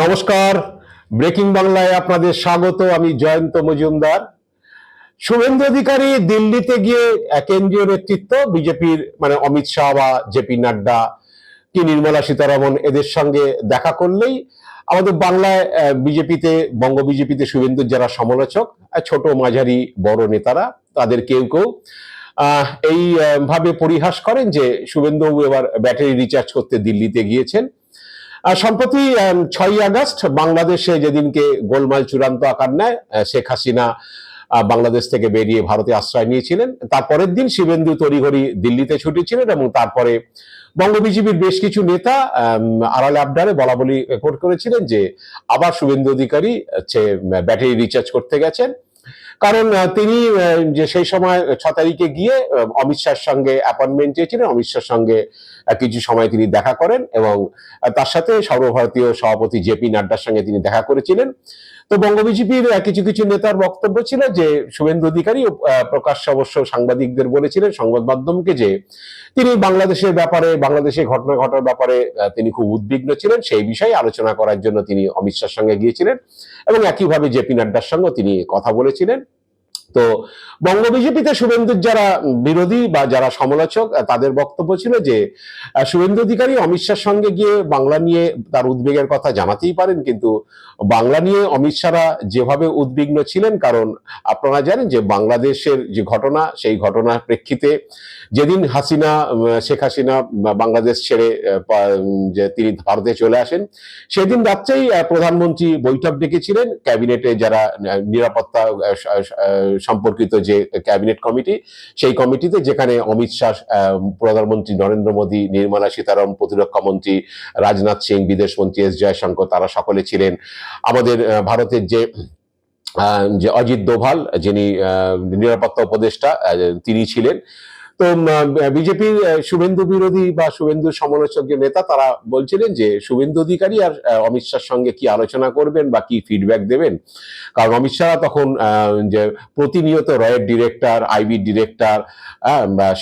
নমস্কার। ব্রেকিং বাংলায় আপনাদের স্বাগত, আমি জয়ন্ত মজুমদার। শুভেন্দু অধিকারী দিল্লিতে গিয়ে কেন্দ্রীয় নেতৃত্ব, বিজেপির মানে অমিত শাহ বা জেপি নাড্ডা কি নির্মলা সীতারামন এদের সঙ্গে দেখা করলেই আমাদের বাংলায় বিজেপিতে, বঙ্গ বিজেপিতে শুভেন্দুর যারা সমালোচক ছোট মাঝারি বড় নেতারা, তাদের কেউ কেউ এই ভাবে পরিহাস করেন যে শুভেন্দু এবার ব্যাটারি রিচার্জ করতে দিল্লিতে গিয়েছেন। সম্প্রতি ছয়ই আগস্ট বাংলাদেশে যেদিনকে গোলমাল চূড়ান্ত আকার নেয় শেখ হাসিনা বাংলাদেশ থেকে বেরিয়ে ভারতে আশ্রয় নিয়েছিলেন। তারপরের দিন শিবেন্দু তড়িঘড়ি দিল্লিতে ছুটেছিলেন এবং তারপরে বঙ্গ বিজেপির বেশ কিছু নেতা আড়ালে আবডারে বলা বলি রেকর্ড করেছিলেন যে আবার শুভেন্দু অধিকারী, হচ্ছে, ব্যাটারি রিচার্জ করতে গেছেন। কারণ তিনি যে সেই সময় ছ তারিখে গিয়ে অমিত শাহর সঙ্গে অ্যাপয়েন্টমেন্ট চেয়েছিলেন। অমিত শাহর সঙ্গে কিছু সময় তিনি দেখা করেন এবং তার সাথে সর্বভারতীয় সভাপতি জেপি নাড্ডার সঙ্গে তিনি দেখা করেছিলেন। তো বঙ্গ বিজেপির কিছু কিছু নেতার বক্তব্য ছিল যে, শুভেন্দু অধিকারী প্রকাশ্যে অবশ্য সাংবাদিকদের বলেছিলেন সংবাদ মাধ্যমকে যে, তিনি বাংলাদেশের ব্যাপারে, বাংলাদেশে ঘটনা ঘটার ব্যাপারে তিনি খুব উদ্বিগ্ন ছিলেন। সেই বিষয়ে আলোচনা করার জন্য তিনি অমিত শাহর সঙ্গে গিয়েছিলেন এবং একইভাবে জেপি নাড্ডার সঙ্গে তিনি কথা বলেছিলেন। তো বঙ্গ বিজেপিতে শুভেন্দুর যারা বিরোধী বা যারা সমালোচক তাদের বক্তব্য ছিল যে শুভেন্দু অধিকারী অমিত শাহর সঙ্গে গিয়ে বাংলা নিয়ে তার উদ্বেগের কথা জানাতেই পারেন, কিন্তু বাংলা নিয়ে অমিত শাহরা যেভাবে উদ্বিগ্ন ছিলেন, কারণ আপনারা জানেন যে বাংলাদেশের যে ঘটনা, সেই ঘটনার প্রেক্ষিতে যেদিন হাসিনা শেখ হাসিনা বাংলাদেশ ছেড়ে যে তিনি ভারতে চলে আসেন, সেদিন রাত্রেই প্রধানমন্ত্রী বৈঠক ডেকেছিলেন। ক্যাবিনেটে যারা নিরাপত্তা সম্পর্কিত যে ক্যাবিনেট কমিটি, সেই কমিটিতে যেখানে অমিত শাহ প্রধানমন্ত্রী নরেন্দ্র মোদী, নির্মলা সীতারামন প্রতিরক্ষা মন্ত্রী রাজনাথ সিং, বিদেশ মন্ত্রী এস জয়শঙ্কর, তারা সকলে ছিলেন। আমাদের ভারতের যে যে অজিত দোভাল, যিনি নিরাপত্তা উপদেষ্টা তিনি ছিলেন। তো বিজেপির শুভেন্দু বিরোধী বা শুভেন্দু সমালোচক যে নেতা তারা বলছিলেন যে শুভেন্দু অধিকারী আর অমিত শাহর সঙ্গে কি আলোচনা করবেন বা কি ফিডব্যাক দেবেন? কারণ অমিত শাহ তখন যে প্রতিনিয়ত রয়ের ডিরেক্টর আইবি ডিরেক্টর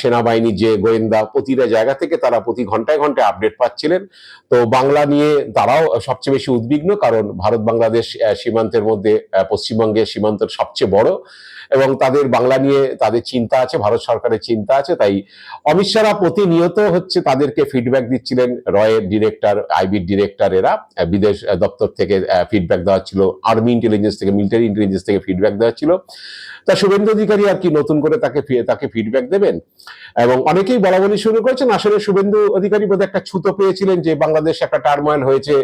সেনাবাহিনীর যে গোয়েন্দা প্রতিটা জায়গা থেকে তারা প্রতি ঘন্টায় ঘন্টায় আপডেট পাচ্ছিলেন। তো বাংলা নিয়ে তারাও সবচেয়ে বেশি উদ্বিগ্ন কারণ ভারত বাংলাদেশ সীমান্তের মধ্যে পশ্চিমবঙ্গের সীমান্তের সবচেয়ে বড়। এবং তাদের বাংলা নিয়ে তাদের চিন্তা আছে, ভারত সরকারের চিন্তা আছে, তাই অমিত শাহরা প্রতিনিয়ত হচ্ছে তাদেরকে ফিডব্যাক দিচ্ছিলেন। রয়ের ডিরেক্টর আইবির ডিরেক্টর এরা বিদেশ দপ্তর থেকে ফিডব্যাক দেওয়া ছিল আর্মি ইন্টেলিজেন্স থেকে মিলিটারি ইন্টেলিজেন্স থেকে ফিডব্যাক দেওয়া ছিল। তা শুভেন্দু অধিকারী আর কি নতুন করে তাকে তাকে ফিডব্যাক দেবেন? এবং অনেকেই বলা বলি শুরু করেছেন, আসলে শুভেন্দু অধিকারী বোধহয় একটা ছুতো পেয়েছিলেন যে বাংলাদেশ একটা টার্মোয়েল হয়েছে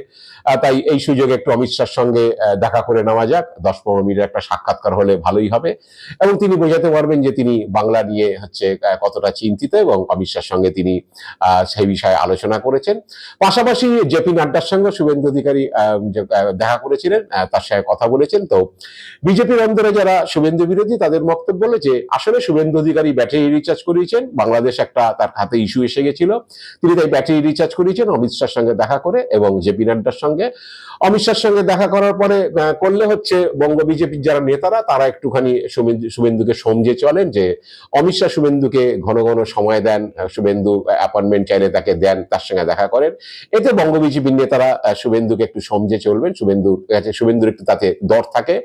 তাই এই সুযোগে একটু অমিত শাহর সঙ্গে দেখা করে নেওয়া যাক। দশ পনেরো মিনিটের একটা সাক্ষাৎকার হলে ভালোই হবে। এবং তিনি বোঝাতে পারবেন যে তিনি বাংলা নিয়ে হচ্ছে কতটা চিন্তিত এবং অমিত সঙ্গে তিনি সেই বিষয়ে আলোচনা করেছেন। পাশাপাশি জেপি নাড্ডার সঙ্গে শুভেন্দু অধিকারী দেখা করেছিলেন তার সঙ্গে কথা বলেছেন। তো বিজেপির অন্দরে যারা শুভেন্দু বিরোধী, তাদের বক্তব্য হলো যে, আসলে শুভেন্দু অধিকারী ব্যাটারি রিচার্জ করিয়েছেন। বাংলাদেশ একটা তার হাতে ইস্যু এসে গেছিল। তিনি তাই ব্যাটারি রিচার্জ করিয়েছেন অমিত শাহর সঙ্গে দেখা করে এবং জেপি নাড্ডার সঙ্গে। অমিত শাহর সঙ্গে দেখা করার পরে করলে হচ্ছে বঙ্গ বিজেপির যারা নেতারা, তারা একটুখানি শুভেন্দুকে সমঝে চলেন যে অমিত শাহ শুভেন্দুকে ঘন ঘন সময় দেন শুভেন্দু অ্যাপয়েন্টমেন্ট চাইলে তাকে দেন, তার সঙ্গে দেখা করেন। এতে বঙ্গ বিজেপির নেতারা শুভেন্দুকে একটু সমঝে চলবেন শুভেন্দুর কাছে শুভেন্দুর একটু তাতে দর থাকে।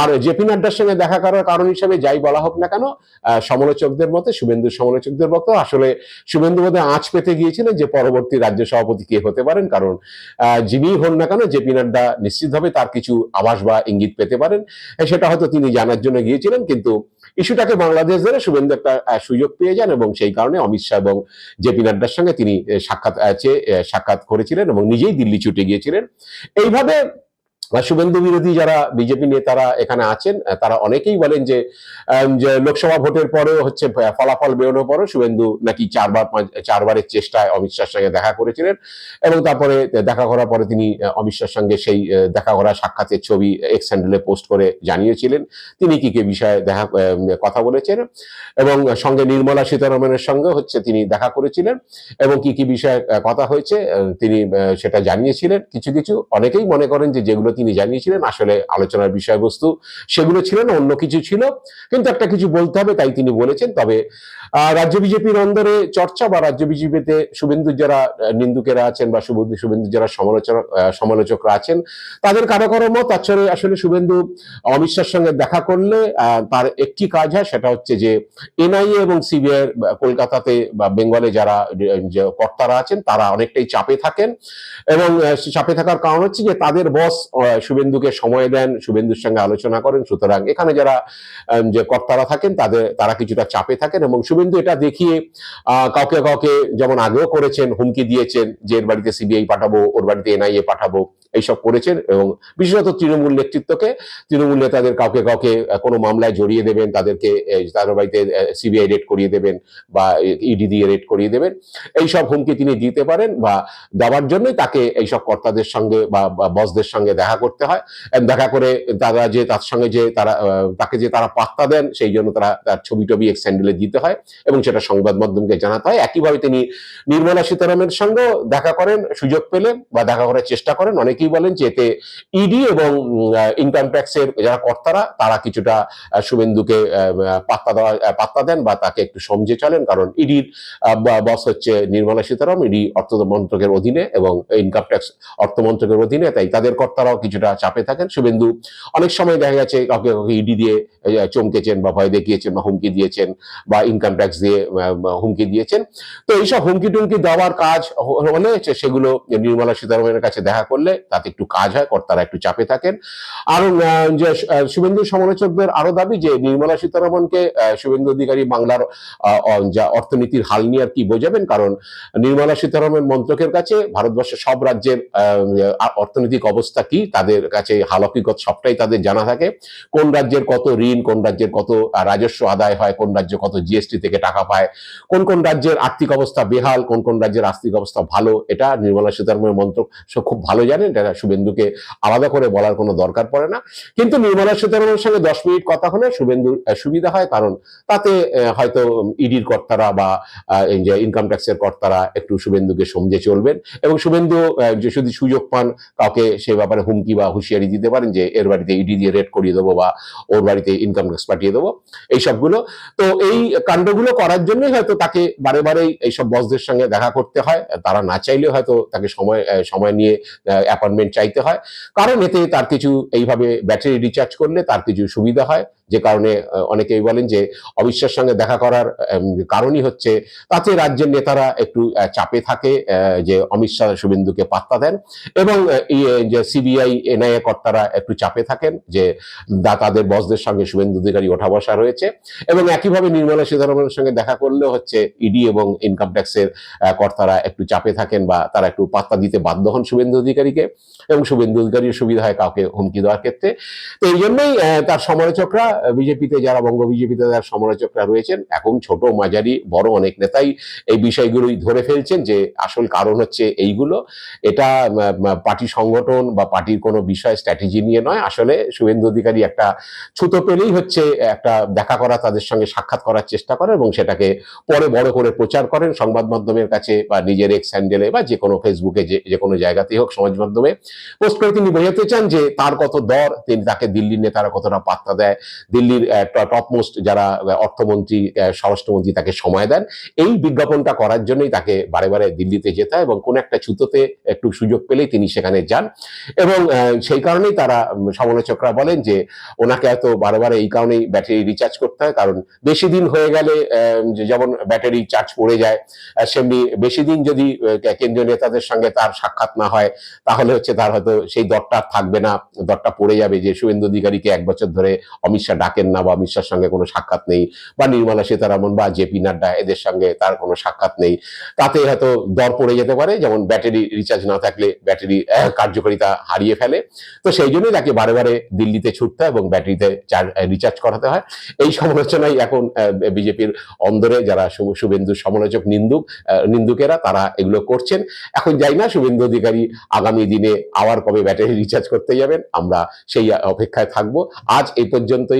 আর জেপি নাড্ডার সঙ্গে দেখা করার কারণ হিসেবে যাই বলা হোক না কেন সমালোচকদের মতে শুভেন্দুর সমালোচকদের মতো। আসলে শুভেন্দু বোধহয় আঁচ পেতে গিয়েছিলেন যে পরবর্তী রাজ্য সভাপতি কে হতে পারেন, কারণ যিনিই হন না কেন, জেপি নাড্ডা নিশ্চিতভাবে তার কিছু আভাস বা ইঙ্গিত পেতে পারেন। সেটা হয়তো তিনি জানার জন্য গিয়েছিলেন কিন্তু ইস্যুটাকে বাংলাদেশ ধরে শুভেন্দু একটা সুযোগ পেয়ে যান এবং সেই কারণে অমিত শাহ এবং জেপি নাড্ডার সঙ্গে তিনি সাক্ষাৎ সাক্ষাৎ করেছিলেন এবং নিজেই দিল্লি ছুটে গিয়েছিলেন। এইভাবে শুভেন্দু বিরোধী যারা বিজেপি নেতারা এখানে আছেন তারা অনেকেই বলেন যে লোকসভা ভোটের পরেও হচ্ছে ফলাফল বেরোনোর পরেও শুভেন্দু নাকি চারবার চারবারের চেষ্টায় অমিত শাহর সঙ্গে দেখা করেছিলেন এবং তারপরে দেখা করার পরে তিনি অমিত শাহর সঙ্গে সেই দেখা করা সাক্ষাতের ছবি এক্স হ্যান্ডেলে পোস্ট করে জানিয়েছিলেন। তিনি কি কি বিষয়ে দেখা কথা বলেছেন এবং সঙ্গে নির্মলা সীতারমনের সঙ্গে হচ্ছে তিনি দেখা করেছিলেন এবং কি কি বিষয়ে কথা হয়েছে তিনি সেটা জানিয়েছিলেন। কিছু কিছু অনেকেই মনে করেন যে যেগুলো তিনি জানিয়েছিলেন, আসলে আলোচনার বিষয়বস্তু সেগুলো ছিল না, অন্য কিছু ছিল। কিন্তু একটা কিছু বলতে হবে, তাই তিনি বলেছেন। তবে রাজ্য বিজেপির অন্দরে চর্চা বা রাজ্য বিজেপিতে শুভেন্দুর যারা নিন্দুকেরা আছেন বা শুভেন্দু শুভেন্দুর যারা সমালোচনা সমালোচকরা আছেন, তাদের কারও কারও মত আসলে আসলে শুভেন্দু, অমিত সঙ্গে দেখা করলে তার একটি কাজ হয়, সেটা হচ্ছে যে, এনআইএ এবং সিবিআই কলকাতাতে বা বেঙ্গলে যারা কর্তারা আছেন, তারা অনেকটাই চাপে থাকেন। এবং চাপে থাকার কারণ হচ্ছে যে, তাদের বস শুভেন্দুকে সময় দেন, শুভেন্দুর সঙ্গে আলোচনা করেন। সুতরাং এখানে যারা যে কর্তারা থাকেন, তাদের, তারা কিছুটা চাপে থাকেন এবং শুভেন্দু এটা দেখিয়ে কাউকে কাউকে যেমন আগেও করেছেন, হুমকি দিয়েছেন, যে এর বাড়িতে সিবিআই পাঠাবো, ওর বাড়িতে এনআইএ পাঠাবো এইসব করেছেন এবং বিশেষত তৃণমূল নেতৃত্বকে, তৃণমূল নেতাদের কাউকে কাউকে কোনো মামলায় জড়িয়ে দেবেন, তাদেরকে তাদের বাড়িতে সিবিআই রেড করিয়ে দেবেন বা ইডি দিয়ে রেড করিয়ে দেবেন, এইসব হুমকি তিনি দিতে পারেন বা দেওয়ার জন্যই তাকে এইসব কর্তাদের সঙ্গে বা বসদের সঙ্গে দেখা করতে হয়। দেখা করে তারা যে, তার সঙ্গে যে, তারা তাকে যে তারা পাত্তা দেন, সেই জন্য তারা, তার ছবি টবি এক্স হ্যান্ডেলে দিতে হয় এবং সেটা সংবাদ মাধ্যমকে জানাতে হয়। একইভাবে তিনি নির্মলা সীতারামের সঙ্গেও দেখা করেন, সুযোগ পেলে বা দেখা করার চেষ্টা করেন। অনেকেই বলেন যে এতে ইডি এবং ইনকাম ট্যাক্সের যারা কর্তারা, তারা কিছুটা শুভেন্দুকে পাত্তা দেওয়া পাত্তা দেন বা তাকে একটু সমঝে চলেন। কারণ ইডির বস হচ্ছে নির্মলা সীতারাম। ইডি অর্থ মন্ত্রকের অধীনে এবং ইনকাম ট্যাক্স অর্থ মন্ত্রকের অধীনে, তাই তাদের কর্তারাও কিছুটা চাপে থাকেন। শুভেন্দু অনেক সময় দেখা গেছে কাউকে কাউকে ইডি দিয়ে চমকেছেন বা ভয় দেখিয়েছেন বা হুমকি দিয়েছেন বা ইনকাম ট্যাক্স দিয়ে হুমকি দিয়েছেন। তো এইসব হুমকি টুমকি দেওয়ার কাজ হলে সেগুলো নির্মলা সীতারামনের কাছে দেখা করলে তাতে একটু কাজ হয়, কর্তারা একটু চাপে থাকেন। আর যে শুভেন্দু সমালোচকদের আরও দাবি যে নির্মলা সীতারামনকে শুভেন্দু অধিকারী বাংলার অর্থনীতির হাল নিয়ে আর কি বোঝাবেন? কারণ নির্মলা সীতারামন মন্ত্রকের কাছে ভারতবর্ষের সব রাজ্যের অর্থনৈতিক অবস্থা কি, তাদের কাছে হাল হকিকত সবটাই তাদের জানা থাকে। কোন রাজ্যের কত ঋণ, কোন রাজ্যের কত রাজস্ব আদায় হয়, কোন রাজ্য কত জিএসটি থেকে টাকা পায়, কোন কোন রাজ্যের আর্থিক অবস্থা বেহাল, কোন কোন রাজ্যের আর্থিক অবস্থা ভালো, এটা নির্মলা সীতারামনের মন্ত্রক খুব ভালো জানেন এটা শুভেন্দুকে আলাদা করে বলার কোনো দরকার পড়ে না। কিন্তু নির্মলা সীতারামনের সঙ্গে দশ মিনিট কথা হলে শুভেন্দুর সুবিধা হয়, কারণ তাতে হয়তো ইডির কর্তারা বা এই যে ইনকাম ট্যাক্সের কর্তারা একটু শুভেন্দুকে সমঝে চলবেন এবং শুভেন্দু যদি সুযোগ পান, কাউকে সে ব্যাপারে হুমকি বা হুঁশিয়ারি দিতে পারেন যে এর বাড়িতে ইডি দিয়ে রেড করিয়ে দেবো বা ওর বাড়িতে ইনকাম ট্যাক্স পাঠিয়ে দেবো, এই সবগুলো। তো এই কাণ্ডগুলো করার জন্যই হয়তো তাকে বারে বারেই এইসব বসদের সঙ্গে দেখা করতে হয়। তারা না চাইলেও হয়তো তাকে সময় সময় নিয়ে অ্যাপয়েন্টমেন্ট চাইতে হয়। কারণ এতে তার কিছু এইভাবে ব্যাটারি রিচার্জ করলে তার কিছু সুবিধা হয়। যে কারণে অনেকেই বলেন যে অবিশ্বাসের সঙ্গে দেখা করার কারণই হচ্ছে তাতে রাজ্যের নেতারা একটু চাপে থাকে যে অমিত শাহ, শুভেন্দুকে পাত্তা দেন এবং যে সিবিআই, এনআইএ কর্তারা একটু চাপে থাকেন যে তাদের বসদের সঙ্গে শুভেন্দু অধিকারী ওঠা বসা রয়েছে এবং একইভাবে নির্মলা সীতারামনের সঙ্গে দেখা করলেও হচ্ছে ইডি এবং ইনকাম ট্যাক্সের কর্তারা একটু চাপে থাকেন বা তারা একটু পাত্তা দিতে বাধ্য হন শুভেন্দু অধিকারীকে এবং শুভেন্দু অধিকারীর সুবিধা হয় কাউকে হুমকি দেওয়ার ক্ষেত্রে। তো এই জন্যই তার সমালোচকরা বিজেপিতে যারা, বঙ্গ বিজেপিতে যারা সমালোচকরা রয়েছেন, এখন ছোট, মাঝারি, বড় অনেক নেতাই এই বিষয়গুলোই ধরে ফেলছেন যে আসল কারণ হচ্ছে এইগুলো। এটা পার্টি সংগঠন বা পার্টির কোনো বিষয়, স্ট্র্যাটেজি নিয়ে নয়। আসলে শুভেন্দু অধিকারী একটা ছুতো পেলেই হচ্ছে একটা দেখা করা, তাদের সঙ্গে সাক্ষাৎ করার চেষ্টা করেন এবং সেটাকে পরে বড় করে প্রচার করেন সংবাদ মাধ্যমের কাছে বা নিজের এক্স হ্যান্ডেলে বা যে কোনো ফেসবুকে যে যে কোনো জায়গাতেই হোক সমাজ মাধ্যমে। পোস্ট করে তিনি বোঝাতে চান যে তার কত দর, তিনি তাকে দিল্লির নেতারা কতটা পাত্তা দেয় দিল্লির টপমোস্ট যারা অর্থমন্ত্রী স্বরাষ্ট্রমন্ত্রী তাকে সময় দেন, এই বিজ্ঞাপনটা করার জন্যই তাকে বারে বারে দিল্লিতে যেতে হয় এবং কোন একটা ছুতোতে একটু সুযোগ পেলেই তিনি সেখানে যান। এবং সেই কারণেই তারা সমালোচকরা বলেন যে ওনাকে এত বারে বারে এই কারণেই ব্যাটারি রিচার্জ করতে হয়, কারণ বেশি দিন হয়ে গেলে যেমন ব্যাটারি চার্জ পড়ে যায় সেমনি বেশি দিন যদি কেন্দ্রীয় নেতাদের সঙ্গে তার সাক্ষাৎ না হয়, তাহলে হচ্ছে তার হয়তো সেই দরটা থাকবে না, দরটা পড়ে যাবে যে শুভেন্দু অধিকারীকে এক বছর ধরে অমিত শাহ ডাকেন না বা অমিত শাহর সঙ্গে কোনো সাক্ষাৎ নেই বা নির্মলা সীতারামন বা জেপি নাড্ডা এদের সঙ্গে তার কোনো সাক্ষাৎ নেই। তাতে হয়তো দর পড়ে যেতে পারে, যেমন ব্যাটারি রিচার্জ না থাকলে ব্যাটারি কার্যকারিতা হারিয়ে ফেলে। তো সেই জন্যই তাকে বারে বারে দিল্লিতে ছুটতে হয় এবং ব্যাটারিতে রিচার্জ করাতে হয়। এই সমালোচনাই এখন বিজেপির অন্দরে যারা শু- শুভেন্দুর সমালোচক নিন্দুক নিন্দুকেরা তারা এগুলো করছেন। এখন যাই না, শুভেন্দু অধিকারী আগামী দিনে আবার কবে ব্যাটারি রিচার্জ করতে যাবেন, আমরা সেই অপেক্ষায় থাকব। আজ এই পর্যন্তই।